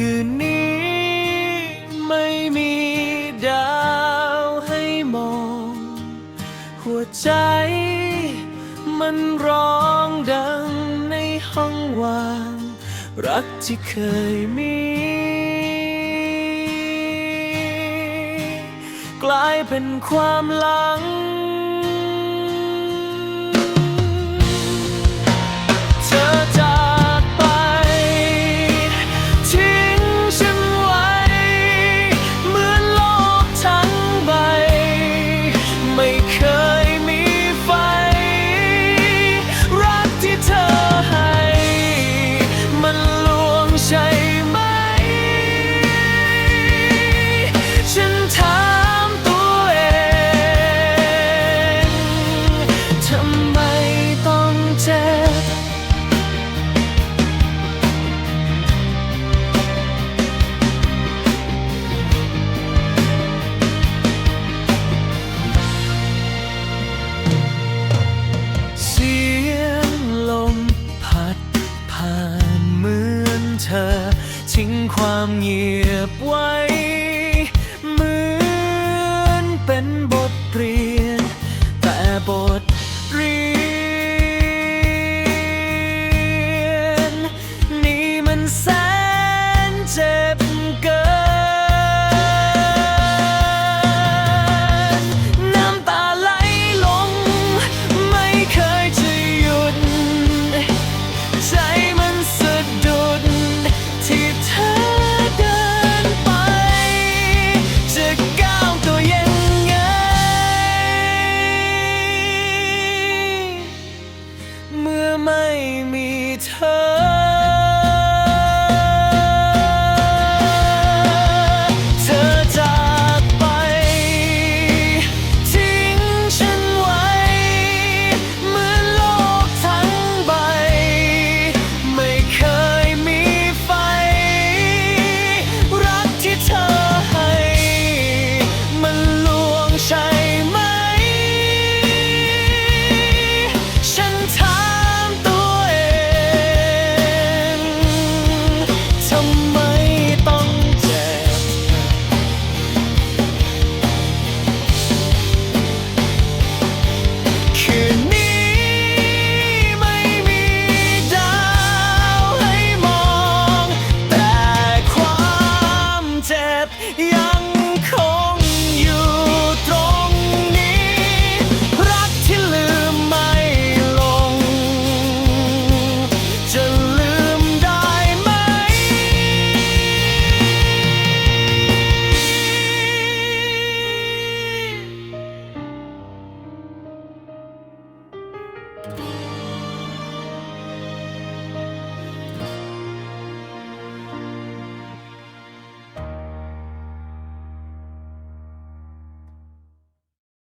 คืนนี้ไม่มีดาวให้มอง หัวใจมันร้องดังในห้องว่าง รักที่เคยมี กลายเป็นความหลัง เธอ ทิ้งความเงียบไว้ made me